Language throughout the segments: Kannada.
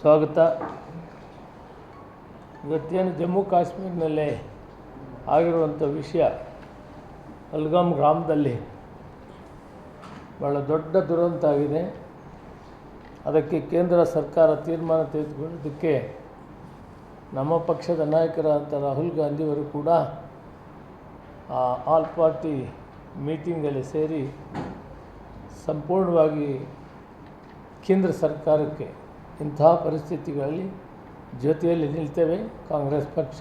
ಸ್ವಾಗತ. ಇವತ್ತೇನು ಜಮ್ಮು ಕಾಶ್ಮೀರಿನಲ್ಲಿ ಆಗಿರುವಂಥ ವಿಷಯ ಅಲ್ಗಾಮ್ ಗ್ರಾಮದಲ್ಲಿ ಭಾಳ ದೊಡ್ಡ ದುರಂತ ಆಗಿದೆ. ಅದಕ್ಕೆ ಕೇಂದ್ರ ಸರ್ಕಾರ ತೀರ್ಮಾನ ತೆಗೆದುಕೊಳ್ಳೋದಕ್ಕೆ ನಮ್ಮ ಪಕ್ಷದ ನಾಯಕರಾದಂಥ ರಾಹುಲ್ ಗಾಂಧಿಯವರು ಕೂಡ ಆಲ್ ಪಾರ್ಟಿ ಮೀಟಿಂಗಲ್ಲಿ ಸೇರಿ ಸಂಪೂರ್ಣವಾಗಿ ಕೇಂದ್ರ ಸರ್ಕಾರಕ್ಕೆ ಇಂತಹ ಪರಿಸ್ಥಿತಿಗಳಲ್ಲಿ ಜೊತೆಯಲ್ಲಿ ನಿಲ್ತೇವೆ. ಕಾಂಗ್ರೆಸ್ ಪಕ್ಷ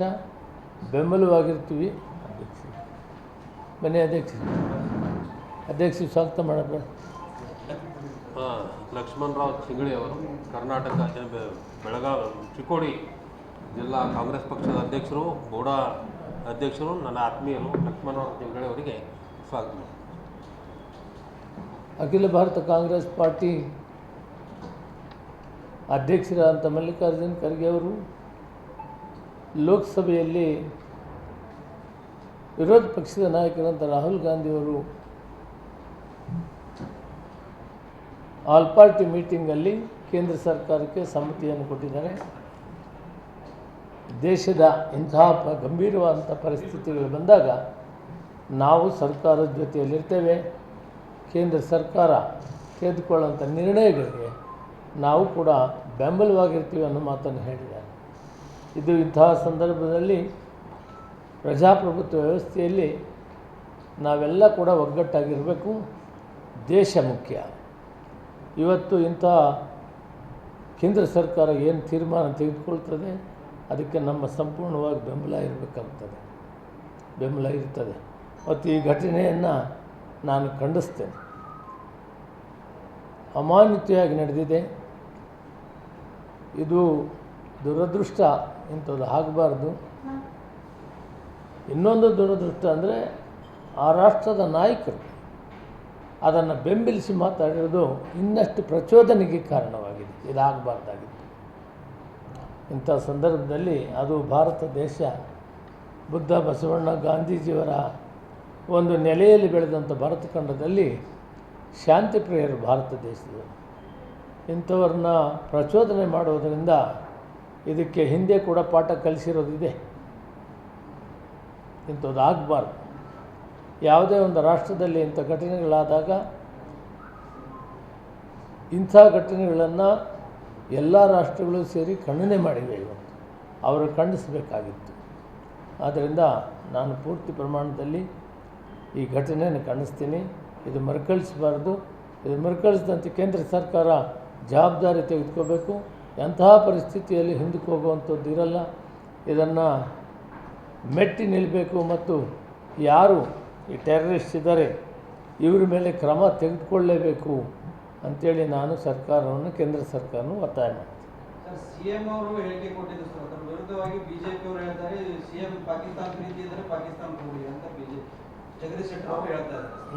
ಬೆಂಬಲವಾಗಿರ್ತೀವಿ ಅಧ್ಯಕ್ಷ ಮನೆ ಅಧ್ಯಕ್ಷ ಅಧ್ಯಕ್ಷ ಸ್ವಾಗತ ಮಾಡಬೇಡ ಲಕ್ಷ್ಮಣರಾವ್ ಚಿಂಗಳಿ ಅವರು ಕರ್ನಾಟಕ ಬೆಳಗಾವಿ ಚಿಕ್ಕೋಡಿ ಜಿಲ್ಲಾ ಕಾಂಗ್ರೆಸ್ ಪಕ್ಷದ ಅಧ್ಯಕ್ಷರು ಗೌಡ ಅಧ್ಯಕ್ಷರು ನನ್ನ ಆತ್ಮೀಯರು ಲಕ್ಷ್ಮಣರಾವ್ ಚಿಂಗಳಿ ಅವರಿಗೆ ಸ್ವಾಗತ. ಅಖಿಲ ಭಾರತ ಕಾಂಗ್ರೆಸ್ ಪಾರ್ಟಿ ಅಧ್ಯಕ್ಷರಾದಂಥ ಮಲ್ಲಿಕಾರ್ಜುನ್ ಖರ್ಗೆ ಅವರು ಲೋಕಸಭೆಯಲ್ಲಿ ವಿರೋಧ ಪಕ್ಷದ ನಾಯಕರಂಥ ರಾಹುಲ್ ಗಾಂಧಿಯವರು ಆಲ್ ಪಾರ್ಟಿ ಮೀಟಿಂಗಲ್ಲಿ ಕೇಂದ್ರ ಸರ್ಕಾರಕ್ಕೆ ಸಮ್ಮತಿಯನ್ನು ಕೊಟ್ಟಿದ್ದಾರೆ. ದೇಶದ ಇಂತಹ ಪ ಗಂಭೀರವಾದಂಥ ಪರಿಸ್ಥಿತಿಗಳು ಬಂದಾಗ ನಾವು ಸರ್ಕಾರದ ಜೊತೆಯಲ್ಲಿರ್ತೇವೆ. ಕೇಂದ್ರ ಸರ್ಕಾರ ತೆಗೆದುಕೊಳ್ಳುವಂಥ ನಿರ್ಣಯಗಳಿಗೆ ನಾವು ಕೂಡ ಬೆಂಬಲವಾಗಿರ್ತೀವಿ ಅನ್ನೋ ಮಾತನ್ನು ಹೇಳಿದ್ದಾರೆ. ಇದು ಇಂತಹ ಸಂದರ್ಭದಲ್ಲಿ ಪ್ರಜಾಪ್ರಭುತ್ವ ವ್ಯವಸ್ಥೆಯಲ್ಲಿ ನಾವೆಲ್ಲ ಕೂಡ ಒಗ್ಗಟ್ಟಾಗಿರಬೇಕು. ದೇಶ ಮುಖ್ಯ. ಇವತ್ತು ಇಂತಹ ಕೇಂದ್ರ ಸರ್ಕಾರ ಏನು ತೀರ್ಮಾನ ತೆಗೆದುಕೊಳ್ತದೆ, ಅದಕ್ಕೆ ನಮ್ಮ ಸಂಪೂರ್ಣವಾಗಿ ಬೆಂಬಲ ಇರಬೇಕಾಗ್ತದೆ. ಬೆಂಬಲ ಇರ್ತದೆ. ಮತ್ತು ಈ ಘಟನೆಯನ್ನು ನಾನು ಖಂಡಿಸ್ತೇನೆ. ಅಮಾನ್ಯತೆಯಾಗಿ ನಡೆದಿದೆ. ಇದು ದುರದೃಷ್ಟ ಇಂಥದ್ದು ಆಗಬಾರ್ದು ಇನ್ನೊಂದು ದುರದೃಷ್ಟ ಅಂದರೆ ಆ ರಾಷ್ಟ್ರದ ನಾಯಕರು ಅದನ್ನು ಬೆಂಬಲಿಸಿ ಮಾತಾಡಿರೋದು ಇನ್ನಷ್ಟು ಪ್ರಚೋದನೆಗೆ ಕಾರಣವಾಗಿದೆ. ಇದಾಗಬಾರ್ದಾಗಿತ್ತು ಇಂಥ ಸಂದರ್ಭದಲ್ಲಿ ಅದು ಭಾರತ ದೇಶ, ಬುದ್ಧ ಬಸವಣ್ಣ ಗಾಂಧೀಜಿಯವರ ಒಂದು ನೆಲೆಯಲ್ಲಿ ಬೆಳೆದಂಥ ಭಾರತ ಖಂಡದಲ್ಲಿ ಶಾಂತಿ ಭಾರತ ದೇಶದವರು. ಇಂಥವ್ರನ್ನ ಪ್ರಚೋದನೆ ಮಾಡೋದರಿಂದ ಇದಕ್ಕೆ ಹಿಂದೆ ಕೂಡ ಪಾಠ ಕಲಿಸಿರೋದಿದೆ. ಇಂಥದ್ದು ಆಗಬಾರ್ದು. ಯಾವುದೇ ಒಂದು ರಾಷ್ಟ್ರದಲ್ಲಿ ಇಂಥ ಘಟನೆಗಳಾದಾಗ ಇಂಥ ಘಟನೆಗಳನ್ನು ಎಲ್ಲ ರಾಷ್ಟ್ರಗಳು ಸೇರಿ ಖಂಡನೆ ಮಾಡಿವೆ ಇವತ್ತು. ಅವರು ಖಂಡಿಸಬೇಕಾಗಿತ್ತು. ಆದ್ದರಿಂದ ನಾನು ಪೂರ್ತಿ ಪ್ರಮಾಣದಲ್ಲಿ ಈ ಘಟನೆಯನ್ನು ಖಂಡಿಸ್ತೀನಿ. ಇದು ಮರುಕಳಿಸಬಾರ್ದು. ಇದು ಮರುಕಳಿಸಿದಂತೆ ಕೇಂದ್ರ ಸರ್ಕಾರ ಜವಾಬ್ದಾರಿ ತೆಗೆದುಕೋಬೇಕು. ಎಂತಹ ಪರಿಸ್ಥಿತಿಯಲ್ಲಿ ಹಿಂದಕ್ಕೆ ಹೋಗುವಂಥದ್ದು ಇರಲ್ಲ. ಇದನ್ನು ಮೆಟ್ಟಿ ನಿಲ್ಲಬೇಕು ಮತ್ತು ಯಾರು ಈ ಟೆರರಿಸ್ಟ್ ಇದ್ದಾರೆ, ಇವ್ರ ಮೇಲೆ ಕ್ರಮ ತೆಗೆದುಕೊಳ್ಳಲೇಬೇಕು ಅಂಥೇಳಿ ನಾನು ಸರ್ಕಾರವನ್ನು, ಕೇಂದ್ರ ಸರ್ಕಾರವನ್ನು ಒತ್ತಾಯ ಮಾಡ್ತೀನಿ.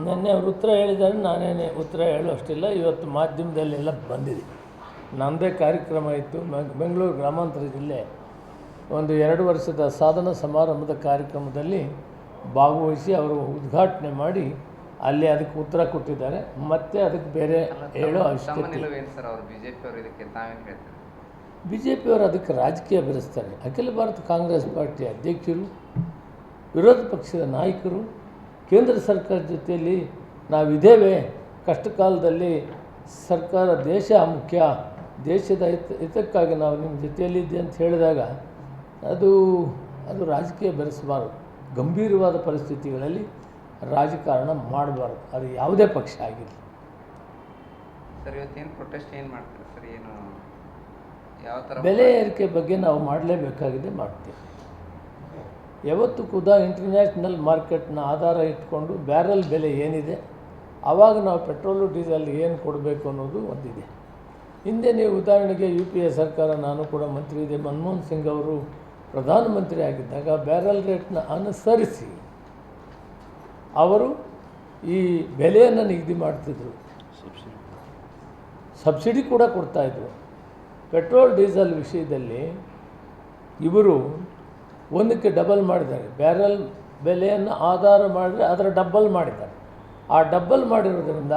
ನೆನ್ನೆ ಅವ್ರು ಉತ್ತರ ಹೇಳಿದ್ದಾರೆ ನಾನೇನೆ ಉತ್ತರ ಹೇಳುವಷ್ಟಿಲ್ಲ ಇವತ್ತು ಮಾಧ್ಯಮದಲ್ಲೆಲ್ಲ ಬಂದಿದೆ. ನಮ್ಮದೇ ಕಾರ್ಯಕ್ರಮ ಇತ್ತು. ಮ- ಬೆಂಗಳೂರು ಗ್ರಾಮಾಂತರ ಜಿಲ್ಲೆ ಒಂದು ಎರಡು ವರ್ಷದ ಸಾಧನ ಸಮಾರಂಭದ ಕಾರ್ಯಕ್ರಮದಲ್ಲಿ ಭಾಗವಹಿಸಿ ಅವರು ಉದ್ಘಾಟನೆ ಮಾಡಿ ಅಲ್ಲಿ ಅದಕ್ಕೆ ಉತ್ತರ ಕೊಟ್ಟಿದ್ದಾರೆ. ಮತ್ತೆ ಅದಕ್ಕೆ ಬೇರೆ ಹೇಳೋ ಅವಶ್ಯಕತೆ ನಿಲುವೇನು ಸರ್ ಅವರು? ಬಿಜೆಪಿ ಅವರು ಇದಕ್ಕೆ ತಾವೇನು ಹೇಳ್ತಾರೆ? ಬಿ ಜೆ ಪಿಯವರು ಅದಕ್ಕೆ ರಾಜಕೀಯ ಬೆರೆಸ್ತಾರೆ. ಅಖಿಲ ಭಾರತ ಕಾಂಗ್ರೆಸ್ ಪಾರ್ಟಿ ಅಧ್ಯಕ್ಷರು ವಿರೋಧ ಪಕ್ಷದ ನಾಯಕರು ಕೇಂದ್ರ ಸರ್ಕಾರ ಜೊತೆಯಲ್ಲಿ ನಾವಿದ್ದೇವೆ. ಕಷ್ಟ ಕಾಲದಲ್ಲಿ ಸರ್ಕಾರ ದೇಶ ಮುಖ್ಯ. ದೇಶದ ಹಿತ ಹಿತಕ್ಕಾಗಿ ನಾವು ನಿಮ್ಮ ಜೊತೆಯಲ್ಲಿದ್ದೆ ಅಂತ ಹೇಳಿದಾಗ ಅದು ಅದು ರಾಜಕೀಯ ಬೆರೆಸಬಾರದು. ಗಂಭೀರವಾದ ಪರಿಸ್ಥಿತಿಗಳಲ್ಲಿ ರಾಜಕಾರಣ ಮಾಡಬಾರ್ದು. ಅದು ಯಾವುದೇ ಪಕ್ಷ ಆಗಿರಲಿ. ಸರ್ ಇವತ್ತೇನು ಪ್ರೊಟೆಸ್ಟ್ ಏನು ಮಾಡ್ತಾರೆ ಸರ್? ಏನು ಯಾವ ಥರ ಬೆಲೆ ಏರಿಕೆ ಬಗ್ಗೆ ನಾವು ಮಾಡಲೇಬೇಕಾಗಿದೆ ಮಾಡ್ತೀವಿ. ಯಾವತ್ತು ಕೂಡ ಇಂಟರ್ನ್ಯಾಷನಲ್ ಮಾರ್ಕೆಟ್ನ ಆಧಾರ ಇಟ್ಕೊಂಡು ಬ್ಯಾರಲ್ ಬೆಲೆ ಏನಿದೆ ಆವಾಗ ನಾವು ಪೆಟ್ರೋಲು ಡೀಸೆಲ್ ಏನು ಕೊಡಬೇಕು ಅನ್ನೋದು ಒಂದಿದೆ. ಹಿಂದೆ ನೀವು ಉದಾಹರಣೆಗೆ ಯು ಪಿ ಎ ಸರ್ಕಾರ, ನಾನು ಕೂಡ ಮಂತ್ರಿ ಇದೆ ಮನಮೋಹನ್ ಸಿಂಗ್ ಅವರು ಪ್ರಧಾನಮಂತ್ರಿ ಆಗಿದ್ದಾಗ ಬ್ಯಾರಲ್ ರೇಟ್ನ ಅನುಸರಿಸಿ ಅವರು ಈ ಬೆಲೆಯನ್ನು ನಿಗದಿ ಮಾಡ್ತಿದ್ರು. ಸಬ್ಸಿಡಿ ಕೂಡ ಕೊಡ್ತಾಯಿದ್ರು ಪೆಟ್ರೋಲ್ ಡೀಸೆಲ್ ವಿಷಯದಲ್ಲಿ ಇವರು ಒಂದಕ್ಕೆ ಡಬಲ್ ಮಾಡಿದ್ದಾರೆ. ಬ್ಯಾರಲ್ ಬೆಲೆಯನ್ನು ಆಧಾರ ಮಾಡಿದರೆ ಅದರ ಡಬ್ಬಲ್ ಮಾಡಿದ್ದಾರೆ. ಆ ಡಬ್ಬಲ್ ಮಾಡಿರೋದ್ರಿಂದ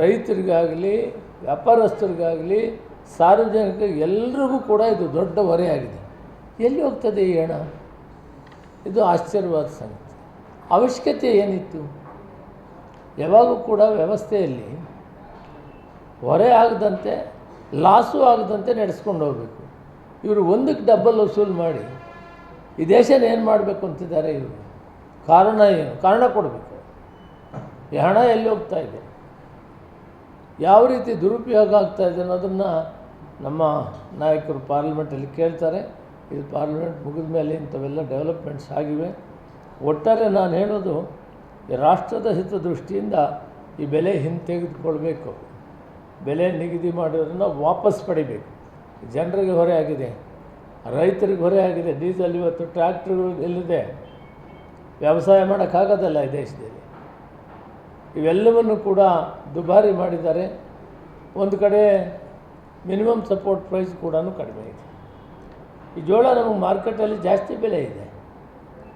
ರೈತರಿಗಾಗಲಿ, ವ್ಯಾಪಾರಸ್ಥರಿಗಾಗಲಿ ಸಾರ್ವಜನಿಕ ಎಲ್ರಿಗೂ ಕೂಡ ಇದು ದೊಡ್ಡ ಹೊರೆಯಾಗಿದೆ. ಎಲ್ಲಿ ಹೋಗ್ತದೆ ಈ ಹಣ? ಇದು ಆಶ್ಚರ್ಯವಾದ ಸಂಗತಿ. ಅವಶ್ಯಕತೆ ಏನಿತ್ತು? ಯಾವಾಗೂ ಕೂಡ ವ್ಯವಸ್ಥೆಯಲ್ಲಿ ಹೊರೆ ಆಗದಂತೆ, ಲಾಸು ಆಗದಂತೆ ನಡೆಸ್ಕೊಂಡು ಹೋಗಬೇಕು. ಇವರು ಒಂದಕ್ಕೆ ಡಬ್ಬಲ್ ವಸೂಲು ಮಾಡಿ ಈ ದೇಶದಲ್ಲಿ ಏನು ಮಾಡಬೇಕು ಅಂತಿದ್ದಾರೆ ಇವರು? ಕಾರಣ ಏನು? ಕಾರಣ ಕೊಡಬೇಕು. ಈ ಹಣ ಎಲ್ಲಿ ಹೋಗ್ತಾ ಇದೆ? ಯಾವ ರೀತಿ ದುರುಪಯೋಗ ಆಗ್ತಾ ಇದೆ ಅನ್ನೋದನ್ನು ನಮ್ಮ ನಾಯಕರು ಪಾರ್ಲಿಮೆಂಟಲ್ಲಿ ಕೇಳ್ತಾರೆ. ಇದು ಪಾರ್ಲಿಮೆಂಟ್ ಮುಗಿದ ಮೇಲೆ ಇಂಥವೆಲ್ಲ ಡೆವಲಪ್ಮೆಂಟ್ಸ್ ಆಗಿವೆ. ಒಟ್ಟಾರೆ ನಾನು ಹೇಳೋದು, ಈ ರಾಷ್ಟ್ರದ ಹಿತದೃಷ್ಟಿಯಿಂದ ಈ ಬೆಲೆ ಹಿಂತೆಗೆದುಕೊಳ್ಬೇಕು. ಬೆಲೆ ನಿಗದಿ ಮಾಡೋದನ್ನು ವಾಪಸ್ ಪಡಿಬೇಕು. ಜನರಿಗೆ ಹೊರೆ ಆಗಿದೆ. ರೈತರಿಗೆ ಹೊರೆ ಆಗಿದೆ. ಡೀಸೆಲ್ ಇವತ್ತು ಟ್ರ್ಯಾಕ್ಟ್ರುಗಳು ಇಲ್ಲದೆ ವ್ಯವಸಾಯ ಮಾಡೋಕ್ಕಾಗೋದಲ್ಲ ಈ ದೇಶದಲ್ಲಿ. ಇವೆಲ್ಲವನ್ನು ಕೂಡ ದುಬಾರಿ ಮಾಡಿದ್ದಾರೆ. ಒಂದು ಕಡೆ ಮಿನಿಮಮ್ ಸಪೋರ್ಟ್ ಪ್ರೈಸ್ ಕೂಡ ಕಡಿಮೆ ಇದೆ. ಈ ಜೋಳ ನಮಗೆ ಮಾರ್ಕೆಟಲ್ಲಿ ಜಾಸ್ತಿ ಬೆಲೆ ಇದೆ.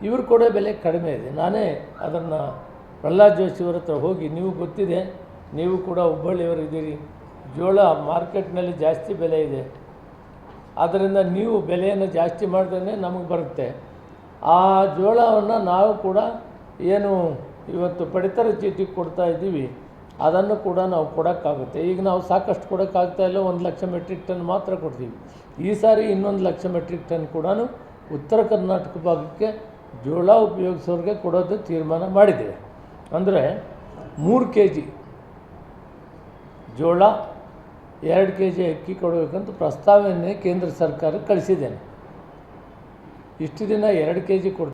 ಇವರು ಕೊಡೋ ಬೆಲೆ ಕಡಿಮೆ ಇದೆ. ನಾನೇ ಅದನ್ನು ಪ್ರಹ್ಲಾದ್ ಜೋಶಿಯವರ ಹತ್ರ ಹೋಗಿ, ನೀವು ಗೊತ್ತಿದೆ, ನೀವು ಕೂಡ ಹುಬ್ಬಳ್ಳಿಯವರಿದ್ದೀರಿ. ಜೋಳ ಮಾರ್ಕೆಟ್ನಲ್ಲಿ ಜಾಸ್ತಿ ಬೆಲೆ ಇದೆ. ಆದ್ದರಿಂದ ನೀವು ಬೆಲೆಯನ್ನು ಜಾಸ್ತಿ ಮಾಡಿದ್ರೆ ನಮಗೆ ಬರುತ್ತೆ. ಆ ಜೋಳವನ್ನು ನಾವು ಕೂಡ ಏನು ಇವತ್ತು ಪಡಿತರ ಚೀಟಿ ಕೊಡ್ತಾ ಇದ್ದೀವಿ. ಅದನ್ನು ಕೂಡ ನಾವು ಕೊಡೋಕ್ಕಾಗುತ್ತೆ. ಈಗ ನಾವು ಸಾಕಷ್ಟು ಕೊಡೋಕ್ಕಾಗ್ತಾ ಇಲ್ಲ. ಒಂದು ಲಕ್ಷ ಮೆಟ್ರಿಕ್ ಟನ್ ಮಾತ್ರ ಕೊಡ್ತೀವಿ. ಈ ಸಾರಿ ಇನ್ನೊಂದು ಲಕ್ಷ ಮೆಟ್ರಿಕ್ ಟನ್ ಕೂಡ ಉತ್ತರ ಕರ್ನಾಟಕ ಭಾಗಕ್ಕೆ ಜೋಳ ಉಪಯೋಗಿಸೋರಿಗೆ ಕೊಡೋದು ತೀರ್ಮಾನ ಮಾಡಿದ್ದೇವೆ. ಅಂದರೆ ಮೂರು ಕೆ ಜಿ ಜೋಳ ಎರಡು ಕೆ ಜಿ ಅಕ್ಕಿ ಕೊಡಬೇಕಂತ ಪ್ರಸ್ತಾವನೆ ಕೇಂದ್ರ ಸರ್ಕಾರಕ್ಕೆ ಕಳಿಸಿದ್ದೇನೆ. ಇಷ್ಟು ದಿನ ಎರಡು ಕೆ ಜಿ ಕೊಡ್ತಾ